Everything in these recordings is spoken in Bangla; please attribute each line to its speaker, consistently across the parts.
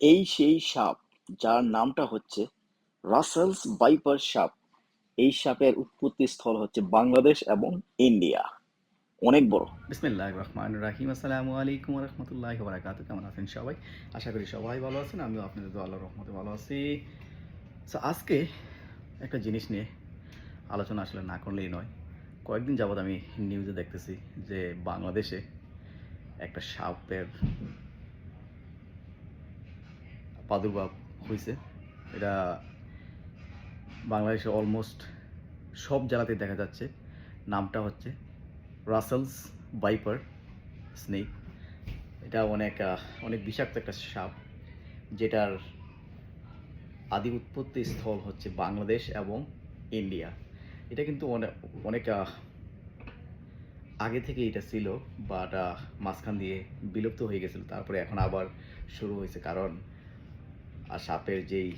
Speaker 1: এই সেই সাপ, যার নামটা হচ্ছে রাসেলস বাইপার সাপ। এই সাপের উৎপত্তি স্থল হচ্ছে বাংলাদেশ এবং ইন্ডিয়া। অনেক বড়।
Speaker 2: বিসমিল্লাহ রহমান রাহিম। আসসালামু আলাইকুম রহমতুল্লাহ বারাকাত কেমন আছেন সবাই? আশা করি সবাই ভালো আছেন। আমিও আপনাদের আল্লাহ রহমতে ভালো আছি। সো আজকে একটা জিনিস নিয়ে আলোচনা আসলে না করলেই নয়। কয়েকদিন যাবৎ আমি নিউজে দেখতেছি যে বাংলাদেশে একটা সাপের প্রাদুর্ভাব হয়েছে এটা বাংলাদেশে অলমোস্ট সব জেলাতে দেখা যাচ্ছে। নামটা হচ্ছে রাসেলস বাইপার স্নেক এটা অনেক অনেক বিষাক্ত একটা সাপ, যেটার আদি উৎপত্তি স্থল হচ্ছে বাংলাদেশ এবং ইন্ডিয়া। এটা কিন্তু অনেক অনেক আগে থেকে এটা ছিল বাট মাঝখান দিয়ে বিলুপ্ত হয়ে গেছিল, তারপরে এখন আবার শুরু হয়েছে। কারণ আর সাপের যেই,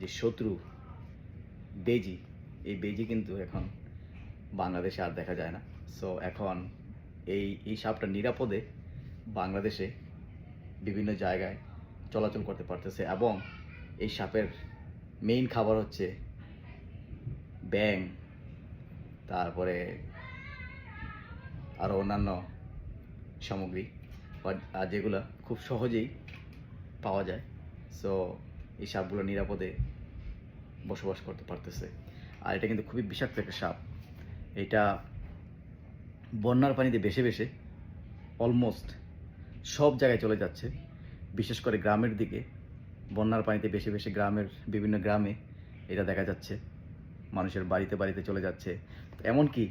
Speaker 2: যে শত্রু, বেজি, এই বেজি কিন্তু এখন বাংলাদেশে আর দেখা যায় না। সো এখন এই এই সাপটা নিরাপদে বাংলাদেশে বিভিন্ন জায়গায় চলাচল করতে পারতেছে এবং এই সাপের মেইন খাবার হচ্ছে ব্যাং তারপরে আরও অন্যান্য সামগ্রী যেগুলো খুব সহজেই পাওয়া যায়। সো এই সাপগুলো নিরাপদে বসবাস করতে পারতেছে। আর এটা কিন্তু খুবই বিষাক্ত একটা সাপ। এটা বন্যার পানিতে ভেসে ভেসে অলমোস্ট সব জায়গায় চলে যাচ্ছে। বিশেষ করে গ্রামের দিকে বন্যার পানিতে ভেসে ভেসে গ্রামের বিভিন্ন গ্রামে এটা দেখা যাচ্ছে। মানুষের বাড়িতে বাড়িতে চলে যাচ্ছে। এমনকি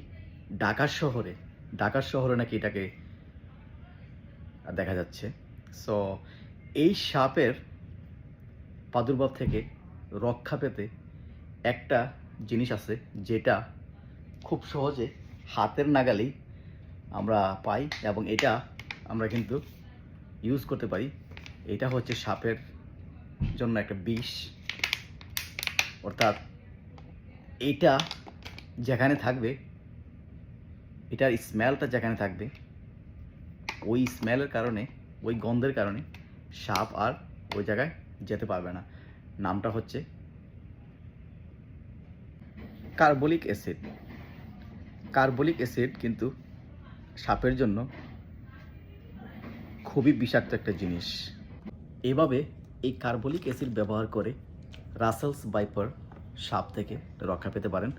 Speaker 2: ঢাকার শহরে ঢাকার শহরে নাকি এটাকে দেখা যাচ্ছে। সো এই সাপের প্রাদুর্ভাব থেকে রক্ষা পেতে একটা জিনিস আছে, যেটা খুব সহজে হাতের নাগালেই আমরা পাই এবং এটা আমরা কিন্তু ইউজ করতে পারি। এটা হচ্ছে সাপের জন্য একটা বিষ। অর্থাৎ এটা যেখানে থাকবে, এটার স্মেলটা যেখানে থাকবে, ওই স্মেলের কারণে, ওই গন্ধের কারণে সাপ আর ওই জায়গায় যেতে পারবে না। নামটা হচ্ছে কার্বলিক অ্যাসিড। কার্বলিক অ্যাসিড কিন্তু সাপের জন্য খুবই বিষাক্ত একটা জিনিস। এভাবে এই কার্বলিক অ্যাসিড ব্যবহার করে রাসেলস বাইপার সাপ থেকে রক্ষা পেতে পারেন।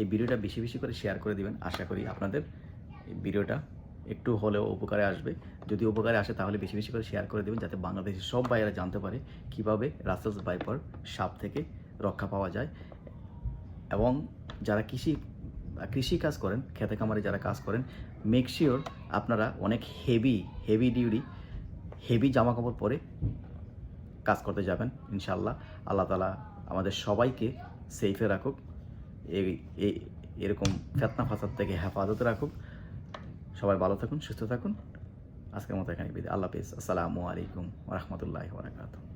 Speaker 2: এই ভিডিওটা বেশি বেশি করে শেয়ার করে দিবেন। আশা করি আপনাদের এই ভিডিওটা একটু হলেও উপকারে আসবে। যদি উপকারে আসে তাহলে বেশি বেশি করে শেয়ার করে দেবেন যাতে বাংলাদেশের সব বাইরা জানতে পারে কীভাবে রাসেলস বাইপার সাপ থেকে রক্ষা পাওয়া যায়। এবং যারা কৃষি কৃষি কাজ করেন, খেতে খামারে যারা কাজ করেন মেক শিওর আপনারা অনেক হেভি হেভি ডিউটি হেভি জামা কাপড় পরে কাজ করতে যাবেন ইনশাল্লাহ আল্লাহ তালা আমাদের সবাইকে সেফে রাখুক। এই, এরকম ফেতনা ফাসাদ থেকে হেফাজতে রাখুক। সবাই ভালো থাকুন, সুস্থ থাকুন। আজকের মতো এখানে বিদায়। আল্লাহ হাফিজ। আসসালামু আলাইকুম রহমতুল্লাহ বারাকাতুহ।